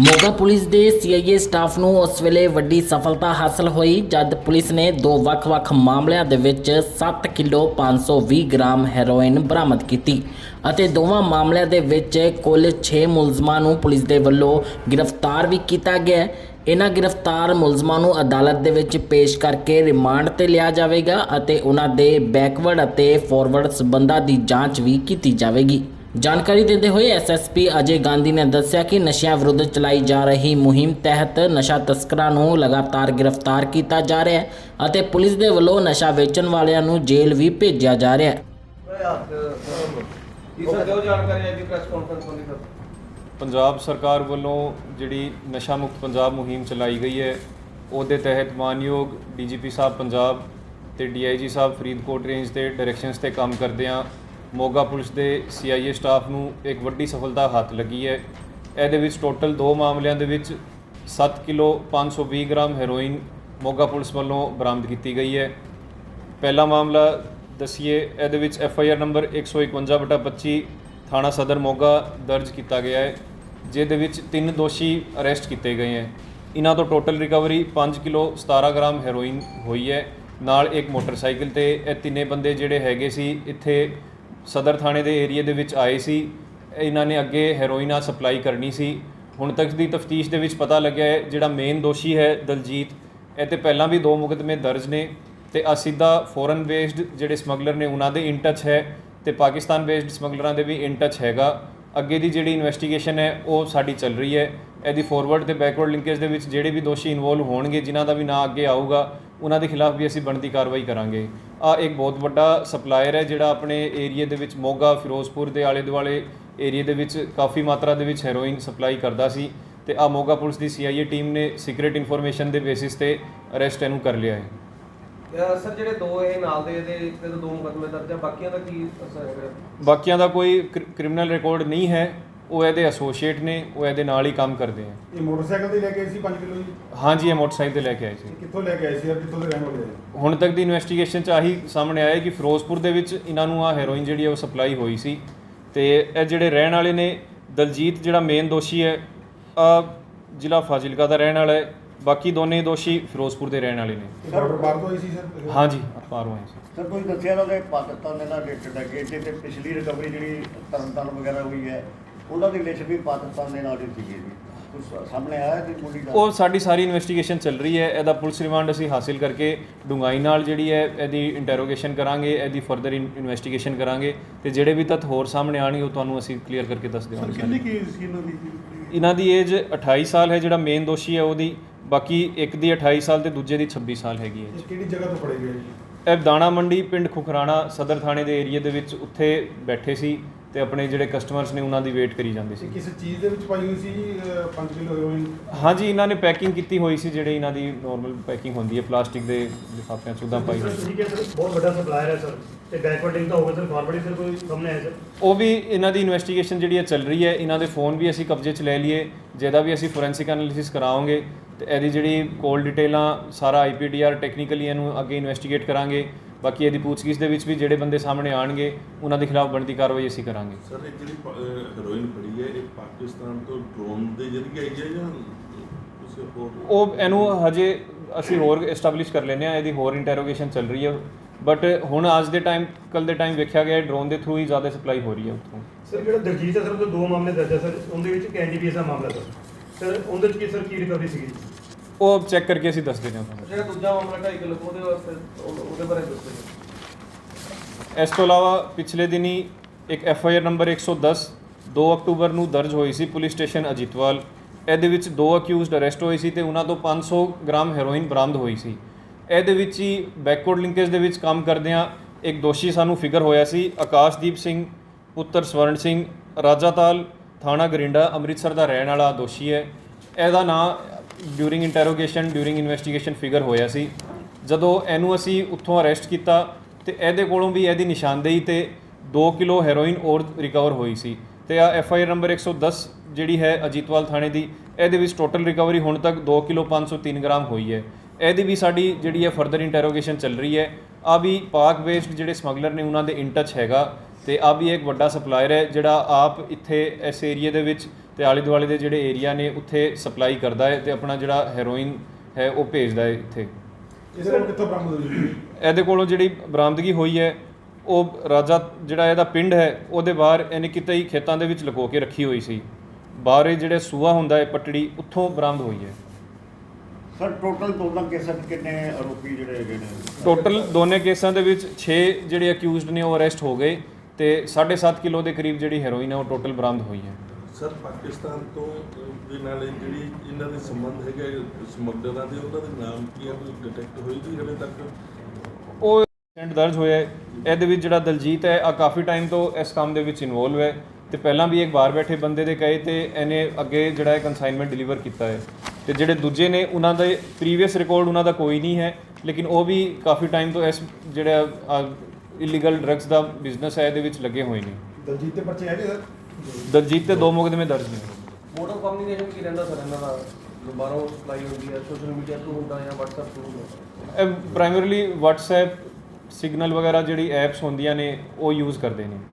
Moga police ਦੇ CIA staff ਨੂੰ ਉਸ ਵੇਲੇ ਵੱਡੀ ਸਫਲਤਾ ਹਾਸਲ ਹੋਈ, ਜਦ ਪੁਲਿਸ ਨੇ ਦੋ ਵੱਖ-ਵੱਖ ਮਾਮਲਿਆਂ ਦੇ ਵਿੱਚ 7 ਕਿਲੋ 520 ਗ੍ਰਾਮ ਹੈਰੋਇਨ ਬਰਾਮਦ ਕੀਤੀ ਅਤੇ ਦੋਵਾਂ ਮਾਮਲਿਆਂ ਦੇ ਵਿੱਚ ਕੁੱਲ 6 ਮੁਲਜ਼ਮਾਂ ਨੂੰ ਪੁਲਿਸ ਦੇ ਵੱਲੋਂ ਗ੍ਰਿਫਤਾਰ ਵੀ ਕੀਤਾ ਗਿਆ ਇਹਨਾਂ ਗ੍ਰਿਫਤਾਰ ਮੁਲਜ਼ਮਾਂ ਨੂੰ ਅਦਾਲਤ ਦੇ ਵਿੱਚ ਪੇਸ਼ ਕਰਕੇ ਰਿਮਾਂਡ ਤੇ ਲਿਆ ਜਾਵੇਗਾ ਅਤੇ ਉਹਨਾਂ ਦੇ ਬੈਕਵਰਡ ਅਤੇ ਫਾਰਵਰਡ ਸਬੰਧਾਂ ਦੀ ਜਾਂਚ ਵੀ ਕੀਤੀ ਜਾਵੇਗੀ। ਜਾਣਕਾਰੀ ਦਿੰਦੇ ਹੋਏ ਐਸਐਸਪੀ ਅਜੇ ਗਾਂਧੀ ਨੇ ਦੱਸਿਆ ਕਿ ਨਸ਼ਿਆਂ ਵਿਰੁੱਧ ਚਲਾਈ ਜਾ ਰਹੀ ਮੁਹਿੰਮ ਤਹਿਤ ਨਸ਼ਾ ਤਸਕਰਾਂ ਨੂੰ ਲਗਾਤਾਰ ਗ੍ਰਿਫਤਾਰ ਕੀਤਾ ਜਾ ਰਿਹਾ ਹੈ ਅਤੇ ਪੁਲਿਸ ਦੇ ਵੱਲੋਂ ਨਸ਼ਾ ਵੇਚਣ ਵਾਲਿਆਂ ਨੂੰ ਜੇਲ੍ਹ ਵੀ ਭੇਜਿਆ ਜਾ ਰਿਹਾ ਹੈ। ਜੀ ਸਰ ਦਿਓ ਜਾਣਕਾਰੀ ਹੈ ਕਿ ਪ੍ਰੈਸ ਕਾਨਫਰੰਸ ਹੋਣੀ ਸਰ ਪੰਜਾਬ ਸਰਕਾਰ ਵੱਲੋਂ ਜਿਹੜੀ ਨਸ਼ਾ ਮੁਕਤ ਪੰਜਾਬ ਮੁਹਿੰਮ ਚਲਾਈ ਗਈ ਹੈ ਉਹਦੇ ਤਹਿਤ ਮਾਨਯੋਗ ਡੀਜੀਪੀ ਸਾਹਿਬ ਪੰਜਾਬ ਤੇ ਡੀਆਈਜੀ ਸਾਹਿਬ ਫਰੀਦਕੋਟ ਰੇਂਜ ਦੇ ਡਾਇਰੈਕਸ਼ਨਸ ਤੇ ਕੰਮ ਕਰਦਿਆਂ ਮੋਗਾ ਪੁਲਿਸ ਦੇ ਸੀਆਈਏ ਸਟਾਫ ਨੂੰ ਇੱਕ ਵੱਡੀ ਸਫਲਤਾ ਹੱਥ ਲੱਗੀ ਹੈ। ਇਹਦੇ ਵਿੱਚ ਟੋਟਲ ਦੋ ਮਾਮਲਿਆਂ ਦੇ ਵਿੱਚ 7 kilo 520 gram heroin Moga police ਵੱਲੋਂ ਬਰਾਮਦ ਕੀਤੀ ਗਈ ਹੈ। ਪਹਿਲਾ ਮਾਮਲਾ ਦਸੀਏ, ਇਹਦੇ ਵਿੱਚ ਐਫ ਆਈ ਆਰ ਨੰਬਰ 151/25 ਥਾਣਾ ਸਦਰ ਮੋਗਾ ਦਰਜ ਕੀਤਾ ਗਿਆ ਹੈ, ਜਿਹਦੇ ਵਿੱਚ ਤਿੰਨ ਦੋਸ਼ੀ ਅਰੈਸਟ ਕੀਤੇ ਗਏ ਹੈ। ਇਹਨਾਂ ਤੋਂ total recovery 5 kilo 17 gram heroin ਹੋਈ ਹੈ। ਨਾਲ ਇੱਕ ਮੋਟਰਸਾਈਕਲ ਤੇ ਇਹ ਤਿੰਨੇ ਬੰਦੇ ਜਿਹੜੇ ਹੈਗੇ ਸੀ, ਇੱਥੇ ਸਦਰ ਥਾਣੇ ਦੇ ਏਰੀਆ ਦੇ ਵਿੱਚ ਆਏ ਸੀ। ਇਹਨਾਂ ਨੇ ਅੱਗੇ ਹੈਰੋਇਨ ਆ ਸਪਲਾਈ ਕਰਨੀ ਸੀ। ਹੁਣ ਤੱਕ ਦੀ ਤਫਤੀਸ਼ ਦੇ ਵਿੱਚ ਪਤਾ ਲੱਗਿਆ ਹੈ, ਜਿਹੜਾ ਮੇਨ ਦੋਸ਼ੀ ਹੈ ਦਲਜੀਤ, ਇਹ ਤੇ ਪਹਿਲਾਂ ਵੀ ਦੋ ਮੁਕਦਮੇ ਦਰਜ ਨੇ ਤੇ ਆ ਸਿੱਧਾ ਫੋਰਨ ਬੇਸਡ ਜਿਹੜੇ ਸਮਗਲਰ ਨੇ, ਉਹਨਾਂ ਦੇ ਇਨ ਟੱਚ ਹੈ ਤੇ ਪਾਕਿਸਤਾਨ ਬੇਸਡ ਸਮਗਲਰਾਂ ਦੇ ਵੀ ਇਨ ਟੱਚ ਹੈਗਾ। ਅੱਗੇ ਦੀ ਜਿਹੜੀ ਇਨਵੈਸਟੀਗੇਸ਼ਨ ਹੈ, ਉਹ ਸਾਡੀ ਚੱਲ ਰਹੀ ਹੈ। ਇਹਦੀ ਫੋਰਵਰਡ ਤੇ ਬੈਕਵਰਡ ਲਿੰਕੇਜ ਦੇ ਵਿੱਚ ਜਿਹੜੇ ਵੀ ਦੋਸ਼ੀ ਇਨਵੋਲਵ ਹੋਣਗੇ, ਜਿਨ੍ਹਾਂ ਦਾ ਵੀ ਨਾਂ ਅੱਗੇ ਆਊਗਾ ਉਹਨਾਂ ਦੇ ਖਿਲਾਫ ਵੀ ਅਸੀਂ ਬਣਦੀ ਕਾਰਵਾਈ ਕਰਾਂਗੇ। ਆ ਇੱਕ ਬਹੁਤ ਵੱਡਾ ਸਪਲਾਇਰ ਹੈ ਜਿਹੜਾ ਆਪਣੇ ਏਰੀਆ ਦੇ ਵਿੱਚ ਮੋਗਾ ਫਿਰੋਜ਼ਪੁਰ ਦੇ ਆਲੇ ਦੁਆਲੇ ਏਰੀਆ ਦੇ ਵਿੱਚ ਕਾਫੀ ਮਾਤਰਾ ਦੇ ਵਿੱਚ ਹੈਰੋਇਨ ਸਪਲਾਈ ਕਰਦਾ ਸੀ ਤੇ ਆ ਮੋਗਾ ਪੁਲਿਸ ਦੀ ਸੀਆਈਏ ਟੀਮ ਨੇ ਸੀਕ੍ਰੀਟ ਇਨਫੋਰਮੇਸ਼ਨ ਦੇ ਬੇਸਿਸ ਤੇ ਅਰੈਸਟ ਇਹਨੂੰ ਕਰ ਲਿਆ ਹੈ। ਸਰ ਜਿਹੜੇ ਦੋ ਇਹ ਨਾਲ ਦੇ ਇਹਦੇ ਇੱਕ ਤੇ ਤਾਂ ਦੋ ਮੁਕਦਮੇ ਦਰਜ ਆ ਬਾਕੀਆਂ ਦਾ ਕੀ ਅਸਰ ਹੈ? ਬਾਕੀਆਂ ਦਾ ਕੋਈ ਕ੍ਰਿਮੀਨਲ ਰਿਕਾਰਡ ਨਹੀਂ ਹੈ। ਉਹ ਇਹਦੇ ਐਸੋਸੀਏਟ ਨੇ ਉਹ ਇਹਦੇ ਨਾਲ ਹੀ ਕੰਮ ਕਰਦੇ ਆ। ਇਹ ਮੋਟਰਸਾਈਕਲ ਤੇ ਲੈ ਕੇ ਆਏ ਸੀ 5 ਕਿਲੋ ਜੀ? ਹਾਂਜੀ ਇਹ ਮੋਟਰਸਾਈਕਲ ਤੇ ਲੈ ਕੇ ਆਏ ਸੀ। ਇਹ ਕਿੱਥੋਂ ਲੈ ਕੇ ਆਏ ਸੀ ਔਰ ਕਿੱਥੋਂ ਦੇ ਰਹਿਣ ਵਾਲੇ ਆ? ਹੁਣ ਤੱਕ ਦੀ ਇਨਵੈਸਟੀਗੇਸ਼ਨ ਚ ਆਹੀ ਸਾਹਮਣੇ ਆਇਆ ਹੈ ਕਿ ਫਿਰੋਜ਼ਪੁਰ ਦੇ ਵਿੱਚ ਇਹਨਾਂ ਨੂੰ ਆ ਹੈਰੋਇਨ ਜਿਹੜੀ ਹੈ ਉਹ ਸਪਲਾਈ ਹੋਈ ਸੀ। ਤੇ ਇਹ ਜਿਹੜੇ ਰਹਿਣ ਵਾਲੇ ਨੇ ਦਲਜੀਤ ਜਿਹੜਾ ਮੇਨ ਦੋਸ਼ੀ ਹੈ ਆ ਜ਼ਿਲ੍ਹਾ ਫਾਜ਼ਿਲਕਾ ਦਾ ਰਹਿਣ ਵਾਲਾ ਹੈ। ਬਾਕੀ ਦੋਨੇ ਦੋਸ਼ੀ ਫਿਰੋਜ਼ਪੁਰ ਦੇ ਰਹਿਣ ਵਾਲੇ ਨੇ। ਇਹ ਬਾਰਡਰ ਪਾਰ ਤੋਂ ਆਈ ਸੀ ਸਰ? ਹਾਂਜੀ ਬਾਹਰੋਂ ਆਏ ਸੀ। ਸਰ ਕੋਈ ਦੱਸਿਆ ਨਾ ਕਿ ਪਾਕਿਸਤਾਨ ਦੇ ਨਾਲ ਰਿਲੇਟਡ ਹੈਗੇ ਤੇ ਤੇ ਪਿਛਲੀ ਰਿਕਵਰੀ ਜਿਹੜੀ ਤਰਨਤਾਰਨ ਵਗੈਰਾ ਹੋਈ ਹੈ ਉਹਨਾਂ ਦੀ ਰਿਲੇਸ਼ਨ ਵੀ ਪਾਕਿਸਤਾਨ ਦੇ ਨਾਲ ਹੀ। ਸੀਗੀ ਜੀ ਸਾਹਮਣੇ ਆਇਆ ਕਿ ਮੁੰਡੀ ਦਾ ਉਹ ਸਾਡੀ ਸਾਰੀ ਇਨਵੈਸਟੀਗੇਸ਼ਨ ਚੱਲ ਰਹੀ ਹੈ। ਇਹਦਾ ਪੁਲਿਸ ਰਿਮਾਂਡ ਅਸੀਂ ਹਾਸਿਲ ਕਰਕੇ ਡੂੰਘਾਈ ਨਾਲ ਜਿਹੜੀ ਹੈ ਇਹਦੀ ਇੰਟਰੋਗੇਸ਼ਨ ਕਰਾਂਗੇ ਇਹਦੀ ਫਰਦਰ ਇਨਵੈਸਟੀਗੇਸ਼ਨ ਕਰਾਂਗੇ ਤੇ ਜਿਹੜੇ ਵੀ ਤੱਥ ਹੋਰ ਸਾਹਮਣੇ ਆਣਗੇ ਉਹ ਤੁਹਾਨੂੰ ਅਸੀਂ ਕਲੀਅਰ ਕਰਕੇ ਦੱਸ ਦੇਵਾਂਗੇ। ਕਿੰਨੀ ਕੀ ਸੀ ਇਹਨਾਂ ਦੀ? ਇਹਨਾਂ ਦੀ ਏਜ 28 ਸਾਲ ਹੈ ਜਿਹੜਾ ਮੇਨ ਦੋਸ਼ੀ ਹੈ ਉਹਦੀ। ਬਾਕੀ ਇੱਕ ਦੀ 28 ਸਾਲ ਤੇ ਦੂਜੇ ਦੀ 26 ਸਾਲ ਹੈਗੀ ਹੈ ਕਿਹੜੀ ਜਗ੍ਹਾ ਤੋਂ ਫੜੇ ਗਏ ਜੀ? ਇਹ ਦਾਣਾ ਮੰਡੀ ਪਿੰਡ ਖੁਖਰਾਣਾ ਸਦਰ ਥਾਣੇ ਦੇ ਏਰੀਆ ਦੇ ਵਿੱਚ ਉੱਥੇ ਬੈਠੇ ਸੀ। ਤੇ ਆਪਣੇ ਜਿਹੜੇ ਕਸਟਮਰਸ ਨੇ ਉਹਨਾਂ ਦੀ ਵੇਟ ਕਰੀ ਜਾਂਦੇ ਸੀ। ਕਿਸੇ ਚੀਜ਼ ਦੇ ਵਿੱਚ ਪਾਈ ਹੋਈ ਸੀ 5 ਕਿਲੋ ਹੈਰੋਇਨ ਹਾਂਜੀ ਇਹਨਾਂ ਨੇ ਪੈਕਿੰਗ ਕੀਤੀ ਹੋਈ ਸੀ ਜਿਹੜੇ ਇਹਨਾਂ ਦੀ ਨਾਰਮਲ ਪੈਕਿੰਗ ਹੁੰਦੀ ਹੈ ਪਲਾਸਟਿਕ ਦੇ ਲਿਫਾਫਿਆਂ 'ਚ ਉੱਦਾਂ ਪਾਈ ਹੋਈ ਸੀ। ਠੀਕ ਹੈ ਸਰ ਬਹੁਤ ਵੱਡਾ ਸਪਲਾਇਰ ਹੈ ਸਰ ਤੇ ਬੈਕਵਰਡ ਲਿੰਕ ਤਾਂ ਹੋਵੇ ਸਰ ਫਾਰਵਰਡ ਸਰ ਕੋਈ ਸਾਹਮਣੇ ਆਇਆ ਸਰ। ਉਹ ਵੀ ਇਹਨਾਂ ਦੀ ਇਨਵੈਸਟੀਗੇਸ਼ਨ ਜਿਹੜੀ ਹੈ ਚੱਲ ਰਹੀ ਹੈ ਇਹਨਾਂ ਦੇ ਫੋਨ ਵੀ ਅਸੀਂ ਕਬਜ਼ੇ 'ਚ ਲੈ ਲਈਏ ਜਿਹਦਾ ਵੀ ਅਸੀਂ ਫੋਰੈਂਸਿਕ ਐਨਾਲਿਸਿਸ ਕਰਾਵਾਂਗੇ ਤੇ ਇਹਦੀ ਜਿਹੜੀ ਕੋਲ ਡਿਟੇਲਾਂ ਸਾਰਾ ਆਈਪੀਡੀਆਰ ਟੈਕਨੀਕਲੀ ਇਹਨੂੰ ਅੱਗੇ ਇਨਵੈਸਟੀਗੇਟ ਕਰਾਂਗੇ ਬਾਕੀ ਇਹਦੀ ਪੁੱਛਗਿੱਛ ਦੇ ਵਿੱਚ ਵੀ ਜਿਹੜੇ ਬੰਦੇ ਸਾਹਮਣੇ ਆਣਗੇ ਉਹਨਾਂ ਦੇ ਖਿਲਾਫ ਬਣਦੀ ਕਾਰਵਾਈ ਅਸੀਂ ਕਰਾਂਗੇ। ਸਰ ਇਹ ਜਿਹੜੀ ਹੈਰੋਇਨ ਫੜੀ ਹੈ ਇਹ ਪਾਕਿਸਤਾਨ ਤੋਂ ਡਰੋਨ ਦੇ ਜ਼ਰੀਏ ਆਈ ਹੈ ਜਾਂ ਕਿਸੇ ਹੋਰ? ਉਹ ਇਹਨੂੰ ਹਜੇ ਅਸੀਂ ਹੋਰ ਐਸਟੈਬਲਿਸ਼ ਕਰ ਲੈਂਦੇ ਆ ਇਹਦੀ ਹੋਰ ਇੰਟਰੋਗੇਸ਼ਨ ਚੱਲ ਰਹੀ ਹੈ। ਬਟ ਹੁਣ ਅੱਜ ਦੇ ਟਾਈਮ ਕੱਲ ਦੇ ਟਾਈਮ ਵੇਖਿਆ ਗਿਆ ਡਰੋਨ ਦੇ ਥਰੂ ਹੀ ਜ਼ਿਆਦਾ ਸਪਲਾਈ ਹੋ ਰਹੀ ਹੈ ਉੱਥੋਂ। ਸਰ ਜਿਹੜਾ ਦਰਜੀਤ ਹੈ ਸਰ ਉਹਦੇ ਦੋ ਮਾਮਲੇ ਦਰਜ ਹੈ ਸਰ ਉਹਦੇ ਵਿੱਚ ਇੱਕ ਐਨਡੀਪੀਐਸ ਦਾ ਮਾਮਲਾ ਸਰ। ਸਰ ਉਹਦੇ ਵਿੱਚ ਕੀ ਸਰ ਕੀ ਰਿਕਵਰੀ ਸੀਗੀ? ਉਹ ਚੈੱਕ ਕਰਕੇ ਅਸੀਂ ਦੱਸ ਦਿੰਦੇ ਹਾਂ ਤੁਹਾਨੂੰ। ਜਿਹੜਾ ਦੂਜਾ ਮਾਮਲਾ 2.5 ਕਿਲੋ ਉਹਦੇ ਵਾਸਤੇ ਉਹ- ਉਹਦੇ ਬਾਰੇ ਦੱਸੋ ਜੀ ਇਸ ਤੋਂ ਇਲਾਵਾ ਪਿਛਲੇ ਦਿਨੀ ਇੱਕ ਐਫ ਆਈ ਆਰ ਨੰਬਰ 110 2 ਅਕਤੂਬਰ ਨੂੰ ਦਰਜ ਹੋਈ ਸੀ ਪੁਲਿਸ ਸਟੇਸ਼ਨ ਅਜੀਤਵਾਲ। ਇਹਦੇ ਵਿੱਚ ਦੋ ਅਕਿਊਜ਼ਡ ਅਰੈਸਟ ਹੋਏ ਸੀ ਤੇ ਉਹਨਾਂ ਤੋਂ 500 ਗ੍ਰਾਮ ਹੈਰੋਇਨ ਬਰਾਮਦ ਹੋਈ ਸੀ। ਇਹਦੇ ਵਿੱਚ ਹੀ ਬੈਕਵਰਡ ਲਿੰਕੇਜ ਦੇ ਵਿੱਚ ਕੰਮ ਕਰਦਿਆਂ ਇੱਕ ਦੋਸ਼ੀ ਸਾਨੂੰ ਫਿਗਰ ਹੋਇਆ ਸੀ ਆਕਾਸ਼ਦੀਪ ਸਿੰਘ ਪੁੱਤਰ ਸਵਰਨ ਸਿੰਘ ਰਾਜਾਤਾਲ ਥਾਣਾ ਗਰਿੰਡਾ ਅੰਮ੍ਰਿਤਸਰ ਦਾ ਰਹਿਣ ਵਾਲਾ ਦੋਸ਼ੀ ਹੈ। ਇਹਦਾ ਨਾਂ during interrogation during investigation figure ਹੋਇਆ ਸੀ। ਜਦੋਂ ਇਹਨੂੰ ਅਸੀਂ ਉੱਥੋਂ ਅਰੈਸਟ ਕੀਤਾ ਤੇ ਇਹਦੇ ਕੋਲੋਂ ਵੀ ਇਹਦੀ ਨਿਸ਼ਾਨਦੇਹੀ ਤੇ 2 ਕਿਲੋ ਹੈਰੋਇਨ ਔਰ ਰਿਕਵਰ ਹੋਈ ਸੀ। ਤੇ ਆ ਐਫ ਆਈ ਆਰ ਨੰਬਰ 110 ਜਿਹੜੀ ਹੈ ਅਜੀਤਵਾਲ ਥਾਣੇ ਦੀ, ਇਹਦੇ ਵਿੱਚ ਟੋਟਲ ਰਿਕਵਰੀ ਹੁਣ ਤੱਕ 2 ਕਿਲੋ 503 ਗ੍ਰਾਮ ਹੋਈ ਹੈ। ਇਹਦੀ ਵੀ ਸਾਡੀ ਜਿਹੜੀ ਹੈ ਫਰਦਰ ਇੰਟਰੋਗੇਸ਼ਨ ਚੱਲ ਰਹੀ ਹੈ। ਆ ਵੀ ਪਾਕ ਬੇਸਡ ਜਿਹੜੇ ਸਮਗਲਰ ਨੇ ਉਹਨਾਂ ਦੇ ਇਨ ਟੱਚ ਹੈਗਾ ਤੇ ਆ ਵੀ ਇੱਕ ਵੱਡਾ ਸਪਲਾਇਰ ਹੈ ਜਿਹੜਾ ਆਪ ਇੱਥੇ ਇਸ ਏਰੀਆ ਦੇ ਵਿੱਚ ਤੇ ਆਲੇ ਦੁਆਲੇ ਦੇ ਜਿਹੜੇ ਏਰੀਆ ਨੇ ਉੱਥੇ ਸਪਲਾਈ ਕਰਦਾ ਹੈ ਤੇ ਆਪਣਾ ਜਿਹੜਾ ਹੈਰੋਇਨ ਹੈ ਉਹ ਭੇਜਦਾ ਹੈ ਇੱਥੇ। ਇਹਦੇ ਕੋਲ ਕਿੱਥੋਂ ਬਰਾਮਦ ਹੋਈ ਜੀ ਇਹਦੇ ਕੋਲੋਂ ਜਿਹੜੀ ਬਰਾਮਦਗੀ ਹੋਈ ਹੈ ਉਹ ਰਾਜਾ ਜਿਹੜਾ ਇਹਦਾ ਪਿੰਡ ਹੈ ਉਹਦੇ ਬਾਹਰ ਇਹਨੇ ਕਿਤੇ ਹੀ ਖੇਤਾਂ ਦੇ ਵਿੱਚ ਲੁਕੋ ਕੇ ਰੱਖੀ ਹੋਈ ਸੀ। ਬਾਹਰ ਇਹ ਜਿਹੜੇ ਸੂਆ ਹੁੰਦਾ ਹੈ ਪਟੜੀ ਉੱਥੋਂ ਬਰਾਮਦ ਹੋਈ ਹੈ। ਸਰ ਟੋਟਲ ਦੋਨਾਂ ਕੇਸਾਂ 'ਚ ਕਿੰਨੇ ਆਰੋਪੀ ਜਿਹੜੇ ਹੈਗੇ ਨੇ? ਟੋਟਲ ਦੋਨੇ ਕੇਸਾਂ ਦੇ ਵਿੱਚ 6 ਜਿਹੜੇ ਅਕਿਊਜ਼ਡ ਨੇ ਉਹ ਅਰੈਸਟ ਹੋ ਗਏ ਤੇ 7.5 ਕਿਲੋ ਦੇ ਕਰੀਬ ਜਿਹੜੀ ਹੈਰੋਇਨ ਹੈ ਉਹ ਟੋਟਲ ਬਰਾਮਦ ਹੋਈ ਹੈ। ਸਰ ਪਾਕਿਸਤਾਨ ਤੋਂ ਦੇ ਨਾਲ ਇਹ ਜਿਹੜੀ ਇਹਨਾਂ ਦੇ ਸੰਬੰਧ ਹੈਗੇ ਸਮਗਲਰਾਂ ਦੇ ਉਹਨਾਂ ਦੇ ਨਾਮ ਕੀ ਆ ਕੋਈ ਡਿਟੈਕਟ ਹੋਈ ਜੀ ਹਲੇ ਤੱਕ? ਉਹ ਇੰਸੀਡੈਂਟ ਦਰਜ ਹੋਇਆ ਹੈ। ਇਹਦੇ ਵਿੱਚ ਜਿਹੜਾ ਦਲਜੀਤ ਹੈ ਆ ਕਾਫੀ ਟਾਈਮ ਤੋਂ ਇਸ ਕੰਮ ਦੇ ਵਿੱਚ ਇਨਵੋਲਵ ਹੈ ਤੇ ਪਹਿਲਾਂ ਵੀ ਇੱਕ ਬਾਹਰ ਬੈਠੇ ਬੰਦੇ ਦੇ ਕਹੇ ਤੇ ਇਹਨੇ ਅੱਗੇ ਜਿਹੜਾ ਹੈ ਕਨਸਾਈਨਮੈਂਟ ਡਿਲੀਵਰ ਕੀਤਾ ਹੈ। ਤੇ ਜਿਹੜੇ ਦੂਜੇ ਨੇ ਉਹਨਾਂ ਦੇ ਪ੍ਰੀਵੀਅਸ ਰਿਕਾਰਡ ਉਹਨਾਂ ਦਾ ਕੋਈ ਨਹੀਂ ਹੈ ਲੇਕਿਨ ਉਹ ਵੀ ਕਾਫੀ ਟਾਈਮ ਤੋਂ ਇਸ ਜਿਹੜਾ ਇਲੀਗਲ ਡਰੱਗਸ ਦਾ ਬਿਜ਼ਨਸ ਹੈ ਇਹਦੇ ਵਿੱਚ ਲੱਗੇ ਹੋਏ ਨੇ। ਦਲਜੀਤ ਦੇ ਬੱਚੇ ਹੈਗੇ ਸਰ? ਦਲਜੀਤ ਤੇ ਦੋ ਮੁਕਦਮੇ ਦਰਜ ਨੇ ਮੋਡ ਆਫ ਕਮਿਊਨੀਕੇਸ਼ਨ ਕੀ ਰਹਿੰਦਾ ਸਰ? ਇਹਨਾਂ ਦਾ ਦੁਬਾਰਾ ਸਪਲਾਈ ਹੁੰਦੀ ਹੈ ਸੋਸ਼ਲ ਮੀਡੀਆ ਥਰੂ ਹੁੰਦਾ ਜਾਂ WhatsApp ਥਰੂ ਹੁੰਦਾ? ਇਹ ਪ੍ਰਾਇਮਰੀਲੀ WhatsApp ਸਿਗਨਲ ਵਗੈਰਾ ਜਿਹੜੀ ਐਪਸ ਹੁੰਦੀਆਂ ਨੇ ਉਹ ਯੂਜ਼ ਕਰਦੇ ਨੇ।